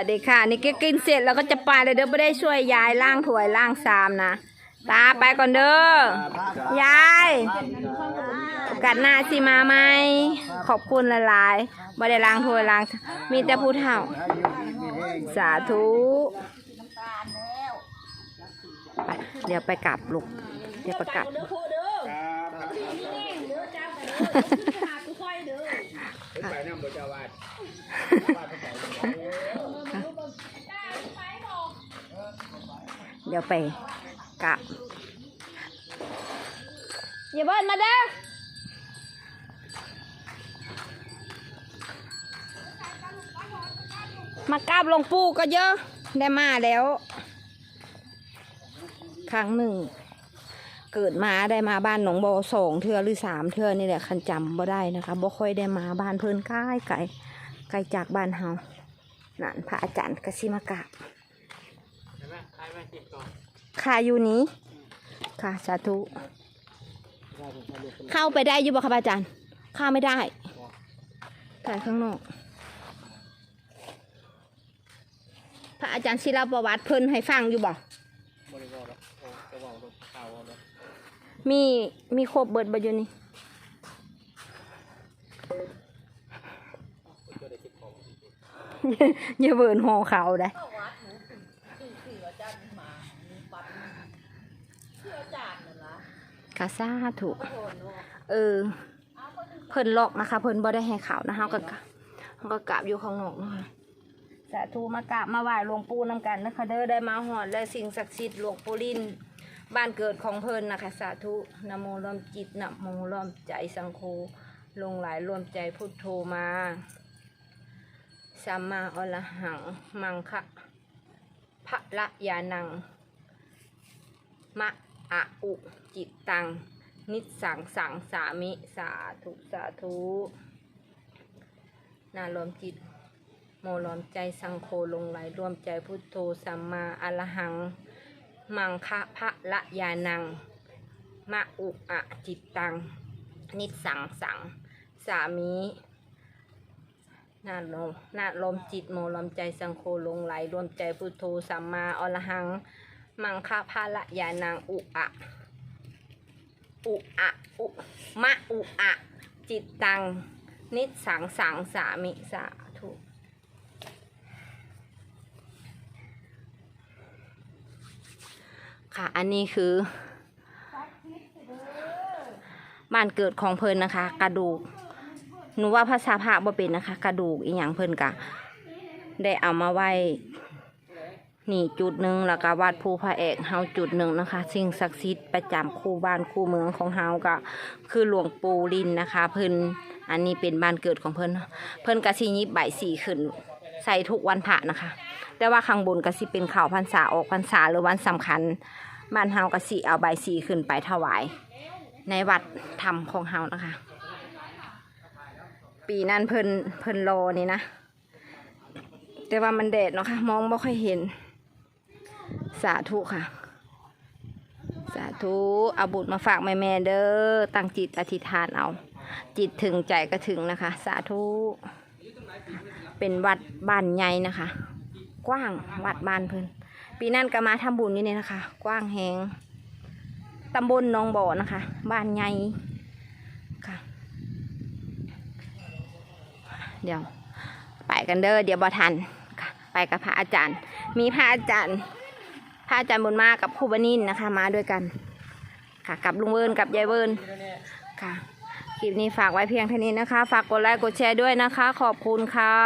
สวัสดีค่ะ นี่ก็กินเสร็จแล้วก็จะไปเลยเด้อไม่ได้ช่วยยายล้างถ้วยล้างชามนะ ตาไปก่อนเด้อ ยายกัดหน้าสิมาไหม ขอบคุณหลายๆไม่ได้ล้างถ้วยล้าง มีแต่ผู้เฒ่า สาธุเดี๋ยวไปกลับลูก เดี๋ยวไปกลับไปน้ำบจาวาด เดี๋ยวไปกลับอย่าเบิ้ลมาเด้อมากราบหลวงปู่ก็เยอะ ได้มาแล้ว ครั้งหนึ่ง เกิดมาได้มาบ้านหนองบอสองเทือหรือสามเทือนี่แหละคันจำบ่ได้นะคะบ่ค่อยได้มาบ้านเพิ่นใกล้ไกลไกลจากบ้านเฮานั่นพระอาจารย์กสิมากราบ ค่ะอยู่นี้ ค่ะสาธุ เข้าไปได้อยู่บ่ครับอาจารย์ เข้าไม่ได้ถ่ายข้างนอก พระอาจารย์ศิลปประวัติเพิ่นให้ฟังอยู่บ่บริวารหรอกมีมีครบเบิดบ่อยู่นี่ก็ได้เก็บขอย่าเบินหอเขาได้ กาซาถูก เออ เพิ่นลอกนะคะ เพิ่นบ่ได้ให้เขานะเฮาก็กะเฮาก็กราบอยู่ข้างนอกนะคะสาธุมากราบมาไหว้หลวงปู่นำกันนะคะเด้อได้มาหอดและสิ่งศักดิ์สิทธิ์หลวงปู่ลินบ้านเกิดของเพิ่นนะคะ สาธุนโมรวมจิตนโมรวมใจสังโฆลงหลายรวมใจพุทโธมาสัมมาอรหัง มังคะพระละยานังมะ อะอุจิตตัง นิสสังสังสามิสาธุสาธุนารวมจิต โมรวมใจสังโฆลงไหลรวมใจพุทโธสัมมาอรหัง มังคะพระละยานัง มะอุอะจิตตัง นิสสังสังสามินาลมนาลมจิตโมลมใจสังโฆลงไหลรวมใจพุทโธสัมมาอรหัง มังคะพระละยานังอุอะอุอะอุมะอุอะจิตตัง นิสังสังสามิสาธุค่ะ อันนี้คือ บ้านเกิดของเพลินนะคะ กระดูก หนูว่าภาษาพระบ่เป็นนะคะ กระดูกอีหยังเพลินกะ ได้เอามาไว้ นี่จุดหนึ่งแล้วก็วัดภูพระเอกเฮาจุดหนึ่งนะคะ สิ่งศักดิ์สิทธิ์ประจำคู่บ้านคู่เมืองของเฮาก็คือหลวงปู่ลินนะคะ เพิ่นอันนี้เป็นบ้านเกิดของเพิ่นเพิ่นกะสิยิบใบสีขึ้น ใส่ทุกวันพระนะคะ แต่ว่าข้างบนก็สิเป็นข่าวพรรษาออกพรรษาหรือวันสำคัญบ้านเฮาก็สิเอาใบสีขึ้นไปถวาย ในวัดธรรมของเฮานะคะ ปีนั้นเพิ่นเพิ่นรอนี่นะแต่ว่ามันแดดเนาะค่ะมองไม่ค่อยเห็น สาธุค่ะ สาธุเอาบุตรมาฝากแม่แม่เด้อตั้งจิตอธิษฐานเอา จิตถึงใจก็ถึงนะคะ สาธุเป็นวัดบ้านใหญ่นะคะ กว้างวัดบ้านเพิ่นปีนั้นก็มาทำบุญนี่เนี่ยนะคะ กว้างแหงตำบลหนองบ่อนะคะ บ้านใหญ่ค่ะ เดี๋ยว ไปกันเด้อเดี๋ยวบ่ทันค่ะ ไปกับพระอาจารย์ มีพระอาจารย์ พระอาจารย์บุญมากับครูบานินนะคะ มาด้วยกันค่ะกับลุงเวิร์นกับยายเวิร์นค่ะคลิปนี้ฝากไว้เพียงเท่านี้นะคะ ฝากกดไลค์กดแชร์ด้วยนะคะ ขอบคุณค่ะ